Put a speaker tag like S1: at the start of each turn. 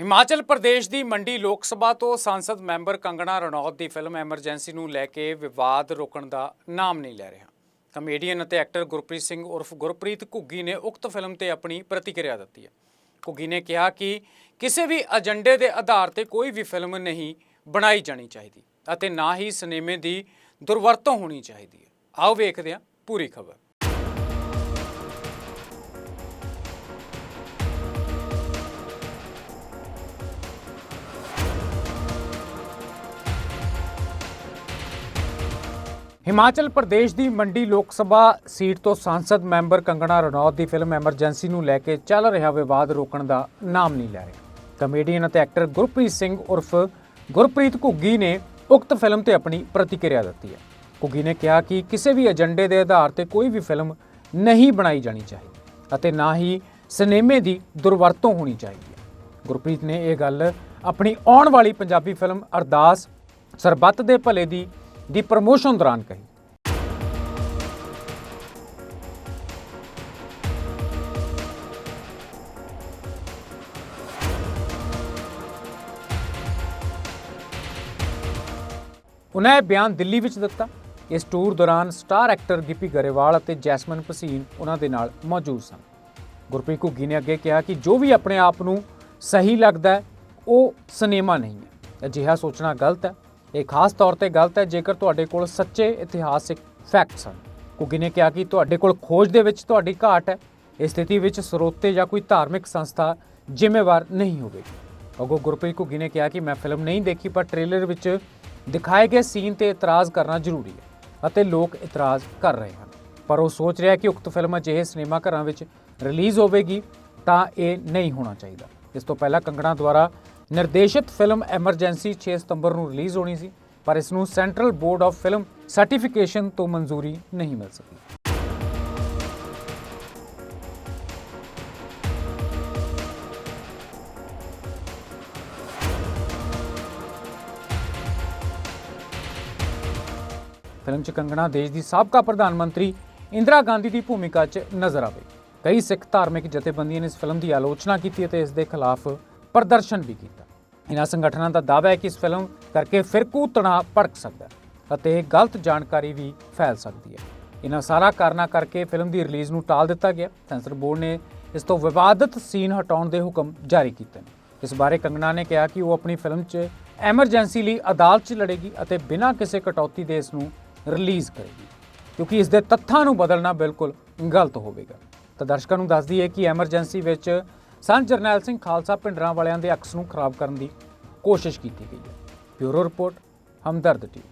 S1: ਹਿਮਾਚਲ ਪ੍ਰਦੇਸ਼ ਦੀ ਮੰਡੀ ਲੋਕ ਸਭਾ ਤੋਂ ਸੰਸਦ ਮੈਂਬਰ ਕੰਗਣਾ ਰਣੌਤ ਦੀ ਫਿਲਮ ਐਮਰਜੈਂਸੀ ਨੂੰ ਲੈ ਕੇ ਵਿਵਾਦ ਰੋਕਣ ਦਾ ਨਾਮ ਨਹੀਂ ਲੈ ਰਿਹਾ। ਕਮੇਡੀਅਨ ਅਤੇ ਐਕਟਰ ਗੁਰਪ੍ਰੀਤ ਸਿੰਘ ਉਰਫ ਗੁਰਪ੍ਰੀਤ ਘੁੱਗੀ ਨੇ ਉਕਤ ਫਿਲਮ ਤੇ ਆਪਣੀ ਪ੍ਰਤੀਕਿਰਿਆ ਦਿੱਤੀ ਹੈ। ਘੁੱਗੀ ਨੇ ਕਿਹਾ ਕਿ ਕਿਸੇ ਵੀ ਏਜੰਡੇ ਦੇ ਆਧਾਰ ਤੇ ਕੋਈ ਵੀ ਫਿਲਮ ਨਹੀਂ ਬਣਾਈ ਜਾਣੀ ਚਾਹੀਦੀ ਅਤੇ ਨਾ ਹੀ ਸਿਨੇਮੇ ਦੀ ਦੁਰਵਰਤੋਂ ਹੋਣੀ ਚਾਹੀਦੀ ਹੈ। ਆਓ ਵੇਖਦੇ ਹਾਂ ਪੂਰੀ ਖਬਰ। ਹਿਮਾਚਲ ਪ੍ਰਦੇਸ਼ ਦੀ ਮੰਡੀ ਲੋਕ ਸਭਾ ਸੀਟ ਤੋਂ ਸੰਸਦ ਮੈਂਬਰ ਕੰਗਣਾ ਰਣੌਤ ਦੀ ਫਿਲਮ ਐਮਰਜੈਂਸੀ ਨੂੰ ਲੈ ਕੇ ਚੱਲ ਰਿਹਾ ਵਿਵਾਦ ਰੋਕਣ ਦਾ ਨਾਮ ਨਹੀਂ ਲੈ ਰਿਹਾ। ਕਮੇਡੀਅਨ ਅਤੇ ਐਕਟਰ ਗੁਰਪ੍ਰੀਤ ਸਿੰਘ ਉਰਫ ਗੁਰਪ੍ਰੀਤ ਘੁੱਗੀ ਨੇ ਉਕਤ ਫਿਲਮ ਤੇ ਆਪਣੀ ਪ੍ਰਤੀਕਿਰਿਆ ਦਿੱਤੀ ਹੈ। ਘੁੱਗੀ ਨੇ ਕਿਹਾ ਕਿ ਕਿਸੇ ਵੀ ਏਜੰਡੇ ਦੇ ਆਧਾਰ ਤੇ ਕੋਈ ਵੀ ਫਿਲਮ ਨਹੀਂ ਬਣਾਈ ਜਾਣੀ ਚਾਹੀਦੀ ਅਤੇ ਨਾ ਹੀ ਸਿਨੇਮੇ ਦੀ ਦੁਰਵਰਤੋਂ ਹੋਣੀ ਚਾਹੀਦੀ ਹੈ। ਗੁਰਪ੍ਰੀਤ ਨੇ ਇਹ ਗੱਲ ਆਪਣੀ ਆਉਣ ਵਾਲੀ ਪੰਜਾਬੀ ਫਿਲਮ ਅਰਦਾਸ ਸਰਬੱਤ ਦੇ ਭਲੇ ਦੀ ਦੀ ਪ੍ਰਮੋਸ਼ਨ ਦੌਰਾਨ ਕਹੀ। ਉਹਨਾਂ ਇਹ ਬਿਆਨ ਦਿੱਲੀ ਵਿੱਚ ਦਿੱਤਾ। ਇਸ ਟੂਰ ਦੌਰਾਨ ਸਟਾਰ ਐਕਟਰ ਗਿੱਪੀ ਗਰੇਵਾਲ ਅਤੇ ਜੈਸਮਨ ਭਸੀਨ ਉਹਨਾਂ ਦੇ ਨਾਲ ਮੌਜੂਦ ਸਨ। ਗੁਰਪ੍ਰੀਤ ਘੁੱਗੀ ਨੇ ਅੱਗੇ ਕਿਹਾ ਕਿ ਜੋ ਵੀ ਆਪਣੇ ਆਪ ਨੂੰ ਸਹੀ ਲੱਗਦਾ ਹੈ, ਉਹ ਸਿਨੇਮਾ ਨਹੀਂ ਹੈ। ਅਜਿਹਾ ਸੋਚਣਾ ਗਲਤ ਹੈ। ਇਹ ਖਾਸ ਤੌਰ ਤੇ ਗਲਤ ਹੈ, ਜੇਕਰ ਤੁਹਾਡੇ ਕੋਲ ਸੱਚੇ ਇਤਿਹਾਸਿਕ ਫੈਕਟਸ ਹਨ। ਘੁੱਗੀ ਨੇ ਕਿਹਾ ਕਿ ਤੁਹਾਡੇ ਕੋਲ ਖੋਜ ਦੇ ਵਿੱਚ ਤੁਹਾਡੀ ਘਾਟ ਹੈ ਇਸ ਸਥਿਤੀ ਵਿੱਚ ਸਰੋਤੇ ਜਾਂ ਕੋਈ ਧਾਰਮਿਕ ਸੰਸਥਾ ਜ਼ਿੰਮੇਵਾਰ ਨਹੀਂ ਹੋਵੇਗੀ ਅਗੋ ਗੁਰਪ੍ਰੀਤ ਘੁੱਗੀ ਨੇ ਕਿਹਾ ਕਿ ਮੈਂ ਫਿਲਮ ਨਹੀਂ ਦੇਖੀ, ਪਰ ਟ੍ਰੇਲਰ ਵਿੱਚ ਦਿਖਾਏ ਗਏ ਸੀਨ ਤੇ ਇਤਰਾਜ਼ ਕਰਨਾ ਜ਼ਰੂਰੀ ਹੈ ਅਤੇ ਲੋਕ ਇਤਰਾਜ਼ ਕਰ ਰਹੇ ਹਨ। ਪਰ ਉਹ ਸੋਚ ਰਿਹਾ ਕਿ ਉਕਤ ਫਿਲਮ ਅਜਿਹੇ ਸਿਨੇਮਾ ਘਰਾਂ ਵਿੱਚ ਰਿਲੀਜ਼ ਹੋਵੇਗੀ, ਤਾਂ ਇਹ ਨਹੀਂ ਹੋਣਾ ਚਾਹੀਦਾ। ਇਸ ਤੋਂ ਪਹਿਲਾਂ ਕੰਗਣਾ ਦੁਆਰਾ ਨਿਰਦੇਸ਼ਿਤ ਫਿਲਮ ਐਮਰਜੈਂਸੀ 6 ਸਤੰਬਰ ਨੂੰ ਰਿਲੀਜ਼ ਹੋਣੀ ਸੀ, ਪਰ ਇਸ ਨੂੰ Central Board of Film Certification ਤੋਂ ਮਨਜ਼ੂਰੀ ਨਹੀਂ ਮਿਲ ਸਕੀ। ਫਿਲਮ 'ਚ ਕੰਗਣਾ ਦੇਸ਼ ਦੀ ਸਾਬਕਾ ਪ੍ਰਧਾਨ ਮੰਤਰੀ ਇੰਦਰਾ ਗਾਂਧੀ ਦੀ ਭੂਮਿਕਾ 'ਚ ਨਜ਼ਰ ਆਵੇ। ਕਈ ਸਿੱਖ ਧਾਰਮਿਕ ਜਥੇਬੰਦੀਆਂ ਨੇ ਇਸ ਫਿਲਮ ਦੀ ਆਲੋਚਨਾ ਕੀਤੀ ਅਤੇ ਇਸ ਦੇ ਖਿਲਾਫ ਪ੍ਰਦਰਸ਼ਨ ਵੀ ਕੀਤਾ। ਇਹਨਾਂ ਸੰਗਠਨਾਂ ਦਾ ਦਾਅਵਾ ਹੈ ਕਿ ਇਸ ਫਿਲਮ ਕਰਕੇ ਫਿਰਕੂ ਤਣਾਅ ਭੜਕ ਸਕਦਾ ਹੈ ਅਤੇ ਇਹ ਗਲਤ ਜਾਣਕਾਰੀ ਵੀ ਫੈਲ ਸਕਦੀ ਹੈ। ਇਹਨਾਂ ਸਾਰਾ ਕਾਰਨਾਂ ਕਰਕੇ ਫਿਲਮ ਦੀ ਰਿਲੀਜ਼ ਨੂੰ ਟਾਲ ਦਿੱਤਾ ਗਿਆ। ਸੈਂਸਰ ਬੋਰਡ ਨੇ ਇਸ ਤੋਂ ਵਿਵਾਦਤ ਸੀਨ ਹਟਾਉਣ ਦੇ ਹੁਕਮ ਜਾਰੀ ਕੀਤੇ ਨੇ। ਇਸ ਬਾਰੇ ਕੰਗਨਾ ਨੇ ਕਿਹਾ ਕਿ ਉਹ ਆਪਣੀ ਫਿਲਮ 'ਚ ਐਮਰਜੈਂਸੀ ਲਈ ਅਦਾਲਤ 'ਚ ਲੜੇਗੀ ਅਤੇ ਬਿਨਾਂ ਕਿਸੇ ਕਟੌਤੀ ਦੇ ਇਸ ਨੂੰ ਰਿਲੀਜ਼ ਕਰੇਗੀ, ਕਿਉਂਕਿ ਇਸ ਦੇ ਤੱਥਾਂ ਨੂੰ ਬਦਲਣਾ ਬਿਲਕੁਲ ਗਲਤ ਹੋਵੇਗਾ। ਤਾਂ ਦਰਸ਼ਕਾਂ ਨੂੰ ਦੱਸ ਦਈਏ ਕਿ ਐਮਰਜੈਂਸੀ ਵਿੱਚ ਸੰਤ ਜਰਨੈਲ ਸਿੰਘ ਖਾਲਸਾ ਪਿੰਡਰਾਂ ਵਾਲਿਆਂ ਦੇ ਅਕਸ ਨੂੰ ਖਰਾਬ ਕਰਨ ਦੀ ਕੋਸ਼ਿਸ਼ ਕੀਤੀ ਗਈ ਹੈ। Bureau report, Hamdard TV.